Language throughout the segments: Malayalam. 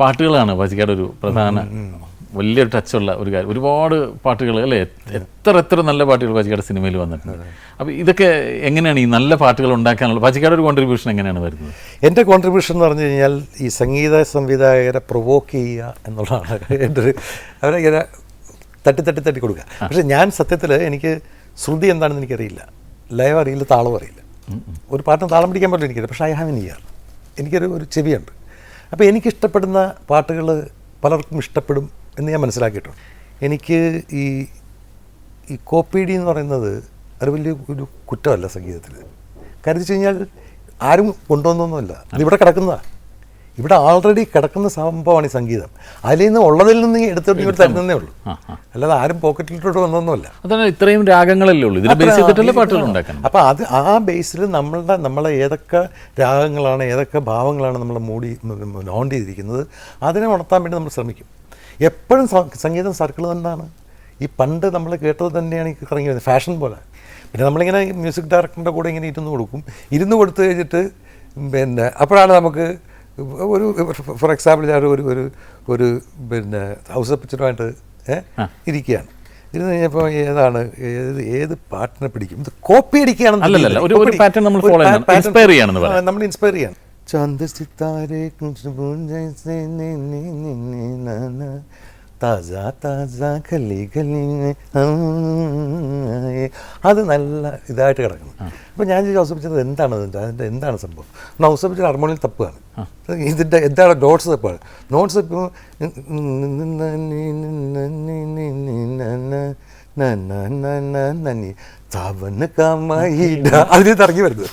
പാട്ടുകളാണ് പാച്ചിക്കാട് ഒരു പ്രധാന വലിയൊരു ടച്ചുള്ള ഒരു കാര്യം. ഒരുപാട് പാട്ടുകൾ അല്ലേ? എത്ര എത്ര നല്ല പാട്ടുകൾ പാച്ചിക്കാട് സിനിമയിൽ വന്നിട്ടുണ്ട്. അപ്പോൾ ഇതൊക്കെ എങ്ങനെയാണ് ഈ നല്ല പാട്ടുകൾ ഉണ്ടാക്കാനുള്ള പാച്ചിക്കാട് ഒരു കോൺട്രിബ്യൂഷൻ എങ്ങനെയാണ് വരുന്നത്? എന്റെ കോൺട്രിബ്യൂഷൻ എന്ന് പറഞ്ഞു കഴിഞ്ഞാൽ ഈ സംഗീത സംവിധായകരെ പ്രൊവോക്ക് ചെയ്യുക എന്നുള്ളതാണ് എന്റെ ഒരു അവരെ ഇങ്ങനെ തട്ടി തട്ടി തട്ടി കൊടുക്കുക. പക്ഷേ ഞാൻ സത്യത്തിൽ എനിക്ക് ശ്രുതി എന്താണെന്ന് എനിക്കറിയില്ല. ലയം അറിയില്ല. താളം അറിയില്ല ഒരു പാട്ടിന് താളം പിടിക്കാൻ പറ്റില്ല എനിക്കറിയില്ല. പക്ഷേ ഐ ഹാവ് എൻ ഇയർ എനിക്കൊരു ഒരു ചെവിയുണ്ട്. അപ്പോൾ എനിക്കിഷ്ടപ്പെടുന്ന പാട്ടുകൾ പലർക്കും ഇഷ്ടപ്പെടും എന്ന് ഞാൻ മനസ്സിലാക്കിയിട്ടുണ്ട്. എനിക്ക് ഈ ഈ കോപ്പിഡി എന്ന് പറയുന്നത് അത് വലിയ ഒരു കുറ്റമല്ല സംഗീതത്തിൽ. കാര്യം കഴിഞ്ഞാൽ ആരും കൊണ്ടുവന്നൊന്നുമല്ല. ഇതിവിടെ കിടക്കുന്നതാണ് ഇവിടെ ആൾറെഡി കിടക്കുന്ന സംഭവമാണ് ഈ സംഗീതം. അതിൽ നിന്ന് ഉള്ളതിൽ നിന്ന് എടുത്തിട്ട് ഇവർ തരുന്നതേ ഉള്ളൂ. അല്ലാതെ ആരും പോക്കറ്റിലിട്ടോട്ട് വന്നൊന്നുമല്ല. അതാണ് ഇത്രയും രാഗങ്ങളല്ലേ ഉള്ളൂ. അപ്പം ബേസ് ചെയ്തിട്ടല്ലേ പാട്ടുകൾ അപ്പോൾ അത് ആ ബേസിൽ നമ്മളുടെ നമ്മളെ ഏതൊക്കെ രാഗങ്ങളാണ് ഏതൊക്കെ ഭാവങ്ങളാണ് നമ്മൾ മൂടി ഓൺ ചെയ്തിരിക്കുന്നത് അതിനെ ഉണർത്താൻ വേണ്ടി നമ്മൾ ശ്രമിക്കും. എപ്പോഴും സംഗീതം സർക്കിൾ തന്നെയാണ് ഈ പണ്ട് നമ്മൾ കേട്ടത് തന്നെയാണ് ഈ ഇറങ്ങി വരുന്നത്. ഫാഷൻ പോലെ. പിന്നെ നമ്മളിങ്ങനെ മ്യൂസിക് ഡയറക്ടറിന്റെ കൂടെ ഇങ്ങനെ ഇരുന്ന് കൊടുക്കും. ഇരുന്ന് കൊടുത്തു കഴിഞ്ഞിട്ട് പിന്നെ അപ്പോഴാണ് നമുക്ക് ഒരു ഫോർ എക്സാമ്പിൾ ഞാൻ ഒരു ഒരു ഒരു പിന്നെ ഹൗസ് പിക്ചറുമായിട്ട് ഇരിക്കുകയാണ് ഇരുന്ന് കഴിഞ്ഞപ്പോൾ ഏതാണ് ഏത് ഏത് പാട്ടിനെ പിടിക്കും ഇത് കോപ്പി അടിക്കുകയാണ് ഒരു- ഒരു പാറ്റേൺ നമ്മൾ ഫോളോ ചെയ്യണം. ഇൻസ്പയർ ചെയ്യാണെന്ന് നമ്മൾ ഇൻസ്പയർ ചെയ്യണം ചന്ദ് സിത്താരെ കുछ താസാ താസാ കലി കലി അത് നല്ല ഇതായിട്ട് കിടക്കുന്നു അപ്പോൾ ഞാൻ ചോദിച്ചത് എന്താണ് അതിന്റെ അതിന്റെ എന്താണ് സംഭവം എന്നാൽ ഔസപ്പിച്ചത് ഹാർമോണിയം തപ്പാണ് ഇതിന്റെ എന്താണ് നോട്ട്സ് തപ്പാണ് നോട്ട്സ് ഇപ്പോൾ തവന് കമയിട ഇറങ്ങി വരുന്നത്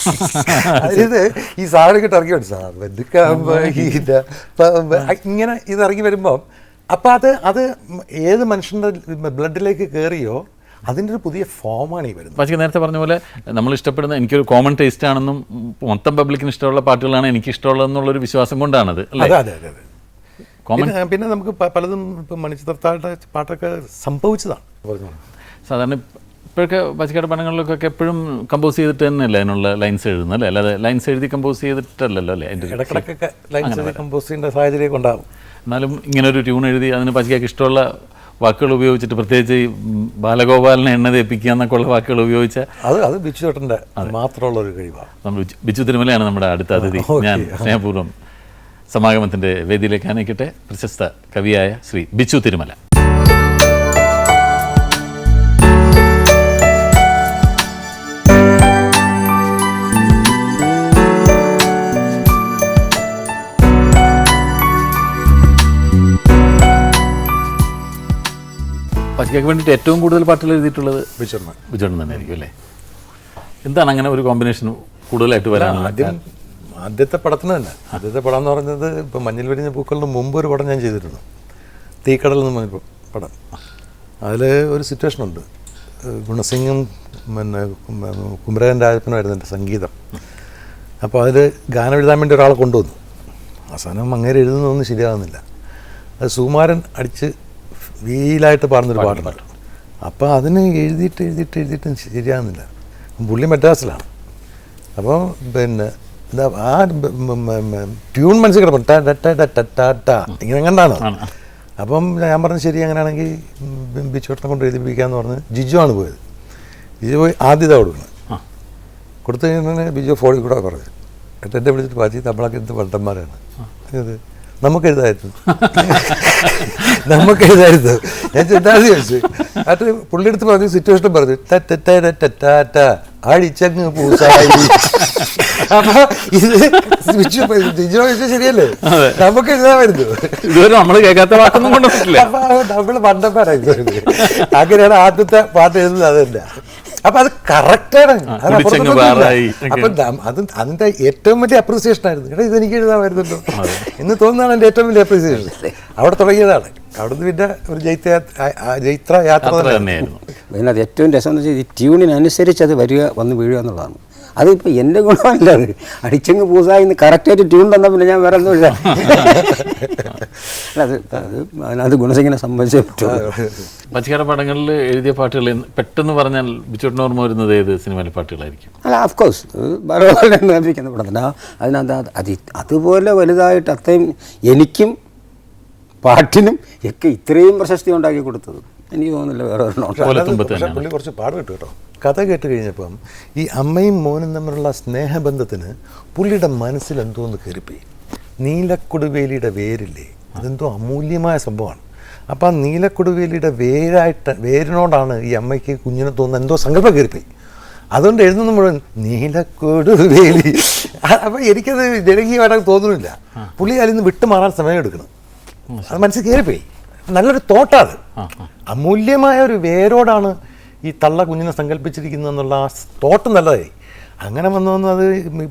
അതായത് ഈ സാധനം കിട്ടി ഇറങ്ങി വരുന്നത് സാവന് കമയിട ഇങ്ങനെ ഇത് ഇറങ്ങി വരുമ്പം അപ്പം അത് അത് ഏത് മനുഷ്യന്റെ ബ്ലഡിലേക്ക് കയറിയോ അതിന്റെ ഒരു പുതിയ ഫോമാണ് ഈ വരുന്നത്. പക്ഷേ നേരത്തെ പറഞ്ഞ പോലെ നമ്മൾ ഇഷ്ടപ്പെടുന്ന എനിക്കൊരു കോമൺ ടേസ്റ്റ് ആണെന്നും മൊത്തം പബ്ലിക്കിന് ഇഷ്ടമുള്ള പാട്ടുകളാണ് എനിക്ക് ഇഷ്ടമുള്ളതെന്നുള്ളൊരു വിശ്വാസം കൊണ്ടാണത് അതെ അതെ അതെ കോമൺ പിന്നെ നമുക്ക് പലതും ഇപ്പം മണിച്ചിത്രത്താഴ്ച പാട്ടൊക്കെ സംഭവിച്ചതാണ്. പറഞ്ഞു സാധാരണ ഇപ്പോഴൊക്കെ പച്ചക്കറി പടങ്ങളിലൊക്കെ എപ്പോഴും കമ്പോസ് ചെയ്തിട്ട് തന്നെയല്ലേ അതിനുള്ള ലൈൻസ് എഴുതുന്നത് അല്ലേ? അല്ലാതെ ലൈൻസ് എഴുതി കമ്പോസ് ചെയ്തിട്ടല്ലല്ലോ അല്ലേ? അതിന്റെ ലൈൻസ് എഴുതി കമ്പോസ് ചെയ്യേണ്ട സാഹചര്യമൊക്കെ ഉണ്ടാകും എന്നാലും ഇങ്ങനെ ഒരു ട്യൂൺ എഴുതി അതിന് പച്ചയ്ക്ക് ഇഷ്ടമുള്ള വാക്കുകൾ ഉപയോഗിച്ചിട്ട് പ്രത്യേകിച്ച് ഈ ബാലഗോപാലിനെ എണ്ണ തേപ്പിക്കുക എന്നൊക്കെ ഉള്ള വാക്കുകൾ ഉപയോഗിച്ച അത് അത് ബിച്ചു ചേട്ടന്റെ മാത്രമുള്ള ഒരു കഴിവാണ്. നമ്മൾ ബിജു തിരുമലയാണ് നമ്മുടെ അടുത്ത അതിഥി. ഞാൻ സ്നേഹപൂർവം സമാഗമത്തിന്റെ വേദിയിലേക്ക് അനയിക്കട്ടെ പ്രശസ്ത കവിയായ ശ്രീ ബിച്ചു തിരുമല. പച്ചയ്ക്ക് വേണ്ടിയിട്ട് ഏറ്റവും കൂടുതൽ പാട്ടുകൾ എഴുതിയിട്ടുള്ളത് ബിച്ചുണ്ണ ബിജുണ്ണൻ തന്നെ ആയിരിക്കും അല്ലേ? എന്താണ് അങ്ങനെ ഒരു കോമ്പിനേഷൻ കൂടുതലായിട്ട് വരാനുള്ള ആദ്യം ആദ്യത്തെ പടത്തിന് തന്നെ. ആദ്യത്തെ പടം എന്ന് പറഞ്ഞത് ഇപ്പം മഞ്ഞൾ വിരിഞ്ഞ പൂക്കളുടെ മുമ്പ് ഒരു പടം ഞാൻ ചെയ്തിരുന്നു. തീക്കടൽ എന്ന് പറഞ്ഞ പടം. അതിൽ ഒരു സിറ്റുവേഷൻ ഉണ്ട്. ഗുണസിംഗും പിന്നെ കുമരകൻ രാജപ്പനുമായിരുന്നു എന്റെ സംഗീതം. അപ്പോൾ അതിൽ ഗാനം എഴുതാൻ വേണ്ടി ഒരാളെ കൊണ്ടുവന്നു. അവസാനം അങ്ങനെ എഴുതുന്നതൊന്നും ശരിയാകുന്നില്ല. അത് സുകുമാരൻ അടിച്ച് വീലായിട്ട് പാടുന്നൊരു പാട്ടുണ്ട്. അപ്പോൾ അതിന് എഴുതിയിട്ട് എഴുതിയിട്ട് എഴുതിയിട്ട് ശരിയാകുന്നില്ല. പുള്ളി മദ്രാസിലാണ്. അപ്പോൾ പിന്നെ എന്താ ആ ട്യൂൺ മനസ്സിൽ കിടപ്പം ടാ ടാ ടാ ടാ ടാ ടാ ടാ. ഇങ്ങനെ കണ്ടാണ്? അപ്പം ഞാൻ പറഞ്ഞു ശരി അങ്ങനെയാണെങ്കിൽ ബിച്ചോട്ടനെ കൊണ്ട് എഴുതിപ്പിക്കാന്ന് പറഞ്ഞ് ജിജു ആണ് പോയത്. ജിജു പോയി ആദ്യത കൊടുക്കണം കൊടുത്തു കഴിഞ്ഞാൽ ബിജു ഫോണിൽ കൂടെ പറഞ്ഞു. എന്നിട്ട് എന്നെ വിളിച്ചിട്ട് പാച്ചി നമ്മളൊക്കെ എന്ത് വണ്ടന്മാരാണ് ഇത് നമുക്ക് എഴുതായിരുന്നു നമുക്ക് എഴുതായിരുന്നു ഞാൻ ചിന്താതി ചോദിച്ചു അത് പുള്ളി എടുത്ത് പറഞ്ഞു സിറ്റുവേഷൻ പറഞ്ഞു. "ടാ ടാ ടാ ടാ ടാ ടാ ടാ, അടിച്ചങ്ങ് പൂസായി. അപ്പൊ ഇത് ജിജോ ചോദിച്ചാൽ ശരിയല്ലേ? നമുക്ക് എഴുതാമായിരുന്നു ഇതുവരെ നമ്മൾ കേൾക്കാത്ത വാക്കൊന്നും കൊണ്ടുവന്നിട്ടില്ല അപ്പൊ നമ്മൾ പണ്ടന്മാരായിരുന്നു അങ്ങനെയാണ് ആദ്യത്തെ പാട്ട് എഴുതുന്നത്. അത് തന്നെ അപ്പൊ അത് കറക്റ്റാണ് അപ്പൊ അത് അതിന്റെ ഏറ്റവും വലിയ അപ്രീസിയേഷൻ ആയിരുന്നു. എടാ ഇത് എനിക്ക് എഴുതാമായിരുന്നല്ലോ. എന്ന് തോന്നുന്നതാണ് എന്റെ ഏറ്റവും വലിയ അപ്രീസിയേഷൻ അവിടെ തുടങ്ങിയതാണ്. അവിടുന്ന് പിന്നെ ഒരു ജൈത്ര ജൈത്ര യാത്ര തന്നെയായിരുന്നു. അതിനകത്ത് ഏറ്റവും രസം എന്ന് വെച്ചാൽ ഈ ട്യൂണിനനുസരിച്ച് അത് വരിക വന്ന് വീഴുക എന്നുള്ളതാണ്. അതിപ്പോൾ എന്റെ ഗുണമല്ല അത്. അടിച്ചങ്ങ് പൂസായിന്ന് കറക്റ്റായിട്ട് ട്യൂൺ തന്നാൽ പിന്നെ ഞാൻ വേറെ ഒന്നുമില്ല. അല്ല, അത് അത് അതിനകത്ത് ഗുണസിങ്ങനെ സംബന്ധിച്ചേ പറ്റുള്ളൂ. പച്ചക്കറ പടങ്ങളിൽ എഴുതിയ പാട്ടുകൾ പെട്ടെന്ന് പറഞ്ഞാൽ ബിച്ചോട്ടിന് ഓർമ്മ വരുന്നത് ഏത് സിനിമയിലെ പാട്ടുകളായിരിക്കും? അല്ല ഓഫ് കോഴ്സ് പടത്തിന് ആ അതിനകത്ത് അത് അത് അതുപോലെ വലുതായിട്ട് അത്രയും എനിക്കും പാട്ടിനും ഒക്കെ ഇത്രയും പ്രശസ്തി ഉണ്ടാക്കി കൊടുത്തത്. എനിക്ക് തോന്നുന്നില്ല വേറെ ഒരെണ്ണം പുള്ളി കുറച്ച് പാട് കിട്ടും കേട്ടോ. കഥ കേട്ട് കഴിഞ്ഞപ്പം ഈ അമ്മയും മോനും തമ്മിലുള്ള സ്നേഹബന്ധത്തിന് പുള്ളിയുടെ മനസ്സിൽ എന്തോ ഒന്ന് കയറിപ്പോയി. നീലക്കൊടുവേലിയുടെ വേരില്ലേ? അതെന്തോ അമൂല്യമായ സംഭവമാണ്. അപ്പം ആ നീലക്കൊടുവേലിയുടെ വേരായിട്ട് വേരിനോടാണ് ഈ അമ്മയ്ക്ക് കുഞ്ഞിനെ തോന്നുന്ന എന്തോ സങ്കല്പം കയറിപ്പോയി. അതുകൊണ്ട് എഴുതുന്ന മുഴുവൻ നീലക്കൊടുവേലി. അപ്പം എനിക്കത് ജനകീയമായിട്ട് തോന്നുന്നില്ല. പുള്ളി അതിൽ നിന്ന് വിട്ടുമാറാൻ സമയം എടുക്കണം. അത് മനസ്സിൽ കയറിപ്പോയി. നല്ലൊരു തോട്ടാണ് അമൂല്യമായ ഒരു വേരോടാണ് ഈ തള്ള കുഞ്ഞിനെ സങ്കല്പിച്ചിരിക്കുന്നു എന്നുള്ള ആ തോട്ടം നല്ലതായി. അങ്ങനെ വന്നു വന്ന് അത്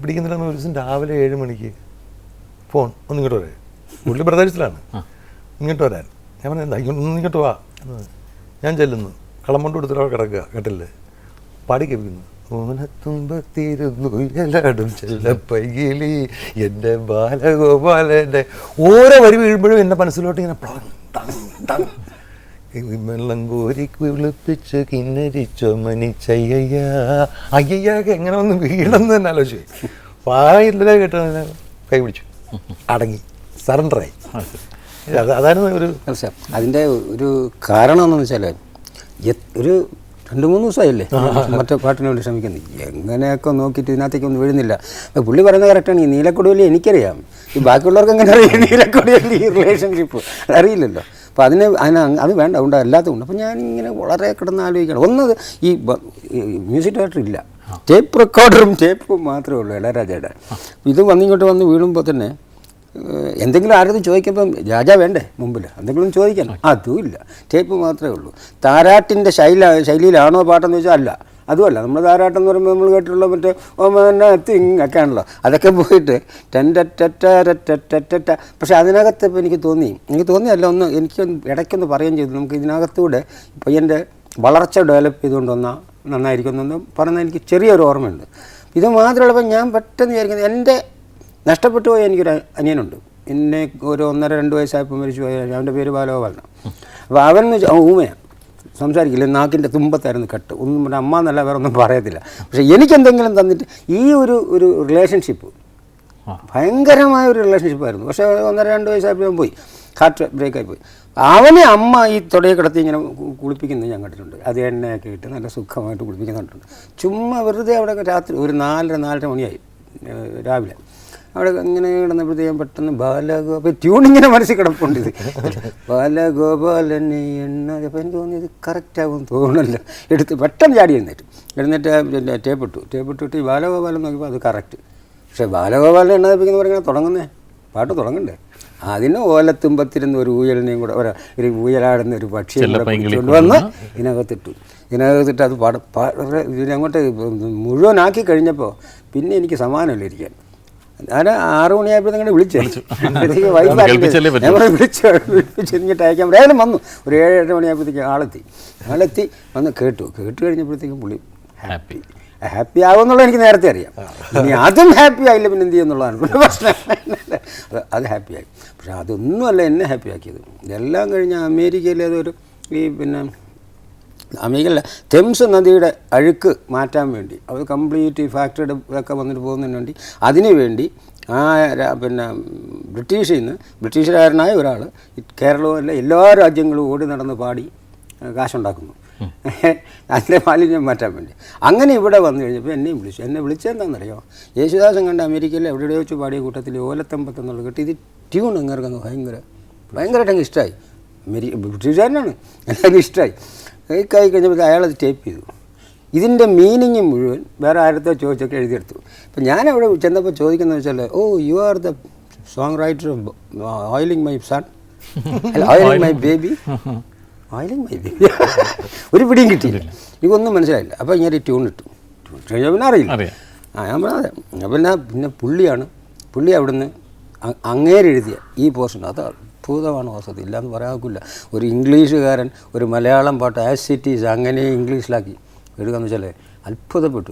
പിടിക്കുന്നില്ല ഒരു ദിവസം രാവിലെ ഏഴ് മണിക്ക് ഫോൺ ഒന്ന് ഇങ്ങോട്ട് വരാൻ. പുള്ളി ബ്രദേഴ്സിലാണ്. ഇങ്ങോട്ട് വരാൻ. ഞാൻ പറഞ്ഞു എന്താ ഇങ്ങോട്ട് ഒന്ന് ഇങ്ങോട്ട് വാ. എന്ന്. ഞാൻ ചെല്ലുന്നു. കളം കൊണ്ട് കൊടുത്തിട്ട് കിടക്കുക കേട്ടില്ലേ. പാടി കേൾക്കുന്നു ഓനത്തുമ്പത്തിരുന്നു എല്ലാടും ചെല്ലപ്പൈകിളി എന്റെ ബാലഗോപാലന്റെ ഓരോ വരി വീഴുമ്പോഴും എന്റെ മനസ്സിലോട്ട് ഇങ്ങനെ വെള്ളം കോരി കുളിപ്പിച്ച് കിന്നരിച്ചോ മനിച്ചയ്യ അയ്യൊക്കെ എങ്ങനെ ഒന്ന് വീണെന്ന് തന്നെ ആലോചിച്ചു വായില്ലേ കേട്ടോ കൈ പിടിച്ചു. അടങ്ങി. സറണ്ടറായി അത്. അതായിരുന്നു ഒരു അതിന്റെ ഒരു കാരണം എന്താണെന്ന് വെച്ചാൽ ഒരു രണ്ട് മൂന്ന് ദിവസമായില്ലേ? മറ്റേ പാട്ടിന് വേണ്ടി ശ്രമിക്കുന്നത് എങ്ങനെയൊക്കെ നോക്കിയിട്ട് ഇതിനകത്തേക്ക് ഒന്നും വീഴുന്നില്ല. പുള്ളി പറയുന്നത് കറക്റ്റാണ് ഈ നീലക്കൊടുവലി എനിക്കറിയാം. ഈ ബാക്കിയുള്ളവർക്ക് എങ്ങനെ അറിയാം? നീലക്കൊടുവലി ഈ റിലേഷൻഷിപ്പ് അറിയില്ലല്ലോ അപ്പോൾ അതിന് അതിന് അത് വേണ്ട ഉണ്ട് അല്ലാത്തത് ഉണ്ട് അപ്പോൾ ഞാനിങ്ങനെ വളരെ കിടന്ന് ആലോചിക്കണം ഒന്നത് ഈ മ്യൂസിക് ഡയറക്ടർ ഇല്ല. ടേപ്പ് റെക്കോർഡറും ടേപ്പും മാത്രമേ ഉള്ളൂ ഇളയരാജയുടെ. ഇത് വന്നിങ്ങോട്ട് വന്ന് വീഴുമ്പോൾ തന്നെ എന്തെങ്കിലും ആരത് ചോദിക്കുമ്പം രാജ വേണ്ടേ മുമ്പിൽ എന്തെങ്കിലും ചോദിക്കണം. അതുമില്ല ടേപ്പ് മാത്രമേ ഉള്ളൂ. താരാട്ടിന്റെ ശൈല ശൈലിയിലാണോ പാട്ടെന്ന് ചോദിച്ചാൽ അല്ല. അതുമല്ല നമ്മൾ താരാട്ടം എന്ന് പറയുമ്പോൾ നമ്മൾ കേട്ടിട്ടുള്ള മറ്റേ ഓമന തിങ് ഒക്കെ ആണല്ലോ അതൊക്കെ പോയിട്ട് ടെന്റ പക്ഷേ അതിനകത്ത് ഇപ്പോൾ എനിക്ക് തോന്നി. എനിക്ക് തോന്നിയല്ല ഒന്ന് എനിക്ക് ഇടയ്ക്കൊന്ന് പറയുകയും ചെയ്തു. നമുക്ക് ഇതിനകത്തൂടെ പയ്യന്റെ വളർച്ച ഡെവലപ്പ് ചെയ്തുകൊണ്ട് വന്നാൽ നന്നായിരിക്കുമെന്നൊന്ന് പറഞ്ഞ എനിക്ക് ചെറിയൊരു ഓർമ്മയുണ്ട്. ഇത് മാത്രമുള്ളപ്പോൾ ഞാൻ പെട്ടെന്ന് വിചാരിക്കുന്നത് എന്റെ നഷ്ടപ്പെട്ടു പോയ എനിക്കൊരു അനിയനുണ്ട്. എന്നെ ഒരു ഒന്നര രണ്ട് വയസ്സായപ്പോൾ മരിച്ചു പോയ അവന്റെ പേര് ബാലഗോപാലനാണ്. അപ്പോൾ അവൻ എന്ന് ഊമയാണ്. സംസാരിക്കില്ല. നാക്കിന്റെ തുമ്പത്തായിരുന്നു കട്ട്. ഒന്നും പിന്നെ അമ്മ എന്നല്ല വേറെ ഒന്നും പറയത്തില്ല. പക്ഷേ എനിക്കെന്തെങ്കിലും തന്നിട്ട് ഈ ഒരു ഒരു റിലേഷൻഷിപ്പ് ഭയങ്കരമായ ഒരു റിലേഷൻഷിപ്പായിരുന്നു പക്ഷേ ഒന്നര രണ്ട് വയസ്സായപ്പോൾ ഞാൻ പോയി. ഹാർട്ട് ബ്രേക്കായി പോയി. അവനെ അമ്മ ഈ തുടയെ കിടത്തി ഇങ്ങനെ കുളിപ്പിക്കുന്നത് ഞാൻ കണ്ടിട്ടുണ്ട്. അത് എണ്ണയൊക്കെ ഇട്ട് നല്ല സുഖമായിട്ട് കുളിപ്പിക്കുന്നുണ്ട് ചുമ്മാ വെറുതെ അവിടെ രാത്രി ഒരു നാലര നാലര മണിയായി രാവിലെ. അവിടെ ഇങ്ങനെ കിടന്നപ്പോഴത്തേക്കും പെട്ടെന്ന് ബാലഗോപ ട്യൂണിങ്ങനെ മനസ്സിൽ കിടപ്പുണ്ട് ഇത്. ബാലഗോപാലനെ എണ്ണ അപ്പോൾ എനിക്ക് തോന്നി ഇത് കറക്റ്റാകും തോന്നണല്ലോ എടുത്ത് പെട്ടെന്ന് ചാടി എന്നിട്ട് എഴുന്നേറ്റ് പിന്നെ ടേപ്പ് ഇട്ടു. ടേപ്പ് ഇട്ടിട്ട് ഈ ബാലഗോപാലൻ നോക്കിയപ്പോൾ അത് കറക്റ്റ് പക്ഷേ ബാലഗോപാലൻ എണ്ണ തപ്പിക്കുന്ന പറഞ്ഞാൽ തുടങ്ങുന്നേ? പാട്ട് തുടങ്ങണ്ടേ? അതിന് ഓലത്തുമ്പത്തിരുന്ന ഒരു ഊയലിനെയും കൂടെ ഒരു ഒരു ഊയലാടുന്ന ഒരു പക്ഷിയെ കൊണ്ടുവന്ന് ഇതിനകത്തിട്ടു. ഇതിനകത്തിട്ട് അത് പാട പാട ഇതിനങ്ങോട്ട് മുഴുവനാക്കി കഴിഞ്ഞപ്പോൾ പിന്നെ എനിക്ക് സമാനമല്ല ഇരിക്കാൻ. ഞാൻ ആറു മണിയായപ്പോൾ നിങ്ങളെ വിളിച്ചു. പറഞ്ഞു, വിളിച്ചു വിളിച്ചിരിഞ്ഞിട്ട് അയക്കാൻ ഏതായാലും വന്നു. ഒരു ഏഴ് എട്ട് മണിയായപ്പോഴത്തേക്ക് ആളെത്തി. ആളെത്തി വന്ന് കേട്ടു. കേട്ട് കഴിഞ്ഞപ്പോഴത്തേക്കും പുള്ളി ഹാപ്പി. ഹാപ്പി. ആവുമെന്നുള്ളത് എനിക്ക് നേരത്തെ അറിയാം. ഇനി അതും ഹാപ്പി ആയില്ല പിന്നെ എന്ത് ചെയ്യുന്നുള്ളതാണ് പിന്നെ പ്രശ്നം അത് ഹാപ്പി ആയി. പക്ഷെ അതൊന്നുമല്ല എന്നെ ഹാപ്പിയാക്കിയത് ഇതെല്ലാം കഴിഞ്ഞ അമേരിക്കയിലേതൊരു ഈ പിന്നെ അമേരിക്കയിലെ തെംസ് നദിയുടെ അഴുക്ക് മാറ്റാൻ വേണ്ടി അത് കംപ്ലീറ്റ് ഫാക്ടറിയുടെ ഇതൊക്കെ വന്നിട്ട് പോകുന്നതിന് വേണ്ടി അതിനു വേണ്ടി ആ പിന്നെ ബ്രിട്ടീഷിൽ നിന്ന് ബ്രിട്ടീഷുകാരനായ ഒരാൾ കേരളവും എല്ലാ രാജ്യങ്ങളും ഓടി നടന്ന് പാടി കാശുണ്ടാക്കുന്നു. അതിന്റെ മാലിന്യം മാറ്റാൻ വേണ്ടി. അങ്ങനെ ഇവിടെ വന്നു കഴിഞ്ഞപ്പോൾ എന്നെയും വിളിച്ചു. എന്നെ വിളിച്ചെന്താണെന്നറിയോ യേശുദാസൻ കണ്ട അമേരിക്കയിലെ എവിടെയോ വെച്ച് പാടിയ കൂട്ടത്തിൽ ഓലത്തമ്പത്ത് എന്നുള്ളത് കിട്ടി ഇത് ട്യൂൺ അങ്ങേർക്കങ്ങ് ഭയങ്കര ഭയങ്കരമായിട്ട് അങ്ങ് ഇഷ്ടമായി അമേരിക്ക ബ്രിട്ടീഷുകാരനാണ്. എല്ലാവർക്കും ഇഷ്ടമായി കൈ കഴിഞ്ഞപ്പോൾ അയാളത് ടൈപ്പ് ചെയ്തു. ഇതിന്റെ മീനിങ് മുഴുവൻ വേറെ ആരത്തോ ചോദിച്ചൊക്കെ എഴുതിയെടുത്തു. അപ്പം ഞാൻ അവിടെ ചെന്നപ്പോൾ ചോദിക്കുന്നത് വെച്ചാൽ ഓ you are the songwriter oiling my son oiling my baby oiling my baby ഒരു പിടിയും കിട്ടിയില്ല. എനിക്കൊന്നും മനസ്സിലായില്ല. അപ്പോൾ ഇങ്ങനെ ട്യൂൺ ഇട്ടു. ട്യൂൺ ഇട്ട് കഴിഞ്ഞാൽ പിന്നെ അറിയില്ല. അറിയാം. ആ ഞാൻ പറഞ്ഞാൽ പിന്നെ പിന്നെ പുള്ളിയാണ്. പുള്ളി അവിടുന്ന് അങ്ങേരെഴുതിയ ഈ പോർഷൻ അത് അത്ഭുതമാണ് വാസ്തവത്തിൽ ഇല്ലയെന്ന് പറയാക്കില്ല ഒരു ഇംഗ്ലീഷുകാരൻ ഒരു മലയാളം പാട്ട് ആസ് ഇറ്റ് ഈസ് അങ്ങനെ ഇംഗ്ലീഷിലാക്കി. എടുക്കാന്ന് വെച്ചാൽ അത്ഭുതപ്പെട്ടു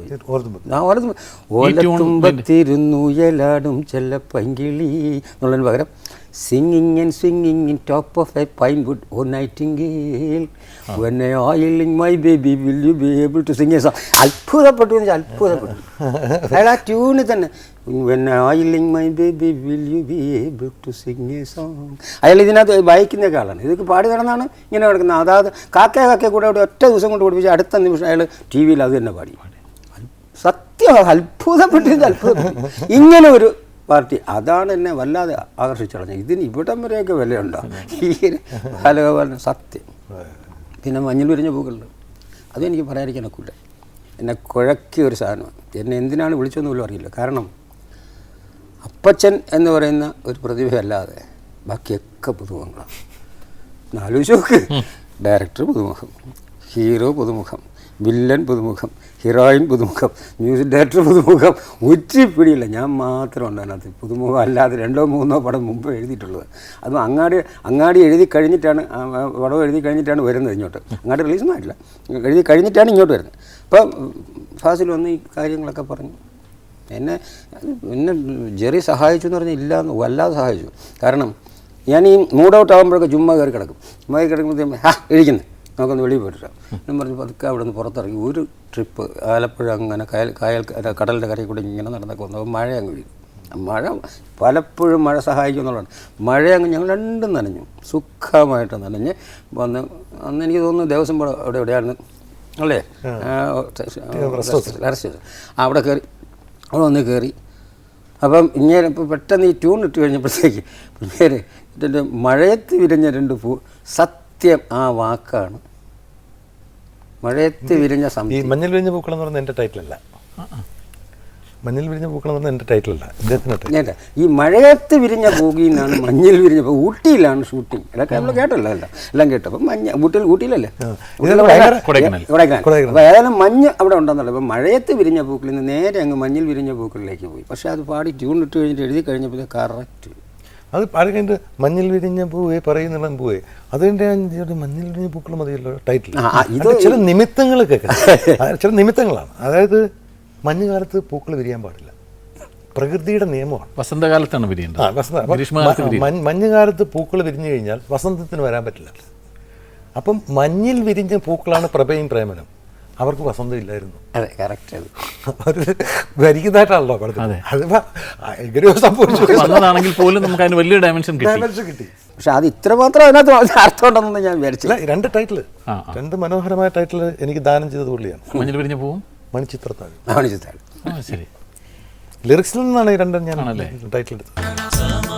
ഓലത്തുമ്പത്തിരുന്നുയലാടും ചെല്ല പങ്കിളി എന്നുള്ളതിന് പകരം singing and singing in top of a pine wood oh nightingale oiling my baby will you be able to sing a song? അത്ഭുതപ്പെട്ടു എന്ന് വെച്ചാൽ അത്ഭുതപ്പെട്ടു. അയാൾ ആ ട്യൂണിൽ തന്നെ When I link my baby, will you be able to sing a song? അയാൾ ഇതിനകത്ത് വായിക്കുന്നൊക്കെ ആളാണ് ഇതൊക്കെ പാടി കിടന്നാണ് ഇങ്ങനെ കിടക്കുന്നത് അതായത് കാക്ക കാക്ക കൂടെ അവിടെ ഒറ്റ ദിവസം കൊണ്ട് പഠിപ്പിച്ച് അടുത്ത നിമിഷം അയാൾ ടി വിയിൽ അത് തന്നെ പാടി. സത്യം അത്ഭുതപ്പെട്ടിട്ട് അത്ഭുതപ്പെട്ടു ഇങ്ങനെ ഒരു പാർട്ടി. അതാണ് എന്നെ വല്ലാതെ ആകർഷിച്ചളഞ്ഞത് ഇതിന് ഇവിടം വരെയൊക്കെ വിലയുണ്ടോ? ഈ ബാലഗോപാലൻ സത്യം. പിന്നെ മഞ്ഞൾ വിരിഞ്ഞ പൂക്കളുണ്ട്. അതും എനിക്ക് പറയാതിരിക്കാൻ ഒക്കില്ല. എന്നെ കുഴക്കിയ ഒരു സാധനമാണ്. എന്നെ എന്തിനാണ് വിളിച്ചതെന്ന് പോലും അറിയില്ല. കാരണം അപ്പച്ചൻ എന്ന് പറയുന്ന ഒരു പ്രതിഭയല്ലാതെ ബാക്കിയൊക്കെ പുതുമുഖങ്ങളാണ് നാലുശോക്ക് ഡയറക്ടർ പുതുമുഖം ഹീറോ പുതുമുഖം വില്ലൻ പുതുമുഖം ഹീറോയിൻ പുതുമുഖം മ്യൂസിക് ഡയറക്ടർ പുതുമുഖം. ഒറ്റ പിടിയില്ല. ഞാൻ മാത്രം ഉണ്ട് അതിനകത്ത്. പുതുമുഖം അല്ലാതെ രണ്ടോ മൂന്നോ പടം മുമ്പ് എഴുതിയിട്ടുള്ളത്. അതും അങ്ങാടി അങ്ങാടി എഴുതി കഴിഞ്ഞിട്ടാണ് പടം എഴുതി കഴിഞ്ഞിട്ടാണ് വരുന്നത് ഇങ്ങോട്ട്. അങ്ങാടി റിലീസൊന്നും ആയിട്ടില്ല. എഴുതി കഴിഞ്ഞിട്ടാണ് ഇങ്ങോട്ട് വരുന്നത്. അപ്പം ഫാസിൽ വന്ന് ഈ കാര്യങ്ങളൊക്കെ പറഞ്ഞു എന്നെ എന്നെ ജെറി സഹായിച്ചു എന്ന് പറഞ്ഞാൽ ഇല്ല എന്ന് വല്ലാതെ സഹായിച്ചു. കാരണം ഞാൻ ഈ മൂഡ് ഔട്ട് ആകുമ്പോഴൊക്കെ ചുമ്മാ കയറി കിടക്കും. ചുമ്മാ കയറി കിടക്കുമ്പോൾ ഹാ ഇരിക്കുന്നു. നമുക്കൊന്ന് വെളിയിൽ പോയിട്ട് എന്ന് പറഞ്ഞ് പതുക്കെ അവിടെ നിന്ന് പുറത്തിറങ്ങി. ഒരു ട്രിപ്പ് ആലപ്പുഴ അങ്ങനെ കയൽ കായൽ കടലിന്റെ കരയിൽ കൂടി ഇങ്ങനെ നടന്നൊക്കെ വന്നപ്പോൾ മഴ അങ്ങ് വീഴും മഴ പലപ്പോഴും മഴ സഹായിക്കും എന്നുള്ളതാണ്. മഴ അങ്ങ് ഞങ്ങൾ രണ്ടും നനഞ്ഞു. സുഖമായിട്ട് നനഞ്ഞ് വന്ന് അന്ന് എനിക്ക് തോന്നുന്നു ദേവസ്വം ബോർഡ് അവിടെ എവിടെയാണ് അല്ലേ? അറസ്റ്റ് അവിടെ കയറി അവിടെ വന്ന് കയറി. അപ്പം ഇങ്ങനെ ഇപ്പോൾ പെട്ടെന്ന് ഈ ട്യൂൺ ഇട്ട് കഴിഞ്ഞപ്പോഴത്തേക്ക് പിന്നേര് ഇതിന്റെ മഴയത്ത് വിരിഞ്ഞ രണ്ട് പൂ സത്യം ആ വാക്കാണ്. മഴയത്ത് വിരിഞ്ഞ ഈ സംതി മഞ്ഞൾ വിരിഞ്ഞ പൂക്കളെന്ന് പറയുന്നത് എന്റെ ടൈറ്റിലല്ല മഞ്ഞൾ വിരിഞ്ഞ പൂക്കളെന്ന് പറഞ്ഞാൽ എന്റെ ടൈറ്റിലല്ല ഇദ്ദേഹത്തിന്റെ ടൈറ്റിൽ. ഈ മഴയത്ത് വിരിഞ്ഞ പൂകിൽ നിന്നാണ് മഞ്ഞിൽ വിരിഞ്ഞ പൂ ഊട്ടിയിലാണ് ഷൂട്ടിംഗ്. അതൊക്കെ നമ്മൾ കേട്ടല്ലോ അല്ല എല്ലാം കേട്ടു. അപ്പം മഞ്ഞ ഊട്ടിയിൽ ഊട്ടിയിലല്ലേ. അപ്പോൾ ഏതായാലും മഞ്ഞ് അവിടെ ഉണ്ടെന്നുള്ളത് അപ്പോൾ മഴയത്ത് വിരിഞ്ഞ പൂക്കളിൽ നിന്ന് നേരെ അങ്ങ് മഞ്ഞിൽ വിരിഞ്ഞ പൂക്കളിലേക്ക് പോയി. പക്ഷേ അത് പാടി ട്യൂൺ ഇട്ട് കഴിഞ്ഞിട്ട് എഴുതി കഴിഞ്ഞപ്പോൾ കറക്റ്റ് അത് പാടി കഴിഞ്ഞിട്ട് മഞ്ഞിൽ വിരിഞ്ഞ പൂവേ പറയുന്നുള്ള പൂവേ അതിന്റെ മഞ്ഞിൽ വിരിഞ്ഞ പൂക്കൾ മതിയല്ലോ ടൈറ്റിൽ. ആ, ആ, ഇത് ചില നിമിത്തങ്ങളൊക്കെ കേൾക്കാം. ചില നിമിത്തങ്ങളാണ്. അതായത് മഞ്ഞുകാലത്ത് പൂക്കൾ വിരിയാൻ പാടില്ല. പ്രകൃതിയുടെ നിയമമാണ്. വസന്തകാലത്താണ് വിരിയേണ്ടത്. ആ, വസന്ത- മഞ്ഞുകാലത്ത് പൂക്കൾ വിരിഞ്ഞു കഴിഞ്ഞാൽ വസന്തത്തിന് വരാൻ പറ്റില്ല. അപ്പം മഞ്ഞിൽ വിരിഞ്ഞ പൂക്കളാണ് പ്രഭയും പ്രേമനും. അവർക്ക് വസന്തം ഇല്ലായിരുന്നു. അതെ കറക്റ്റ് അത്. അവർ വരിക്കുന്നതായിട്ടാണല്ലോ പഠിത്തം എങ്ങനെയോ സംഭവിച്ചു. വന്നതാണെങ്കിൽ പോലും നമുക്ക് അതിന് വലിയ ഡയമെൻഷൻ കിട്ടി. ഡയമെൻഷൻ കിട്ടി. പക്ഷെ അത് ഇത്ര മാത്രം അതിനകത്ത് അർത്ഥം ഉണ്ടെന്നൊന്നും ഞാൻ വിചാരിച്ചില്ല. രണ്ട് ടൈറ്റിൽ രണ്ട് മനോഹരമായ ടൈറ്റിൽ എനിക്ക് ദാനം ചെയ്തത് പുള്ളിയാണ്. മഞ്ഞിൽ വിരിഞ്ഞ പോവും? മണിച്ചിത്രത്താഴ് ചിത്താണ് ശരി. ലിറിക്സിൽ നിന്നാണ് ഈ രണ്ടും ഞാൻ ടൈറ്റിൽ എടുത്തത്.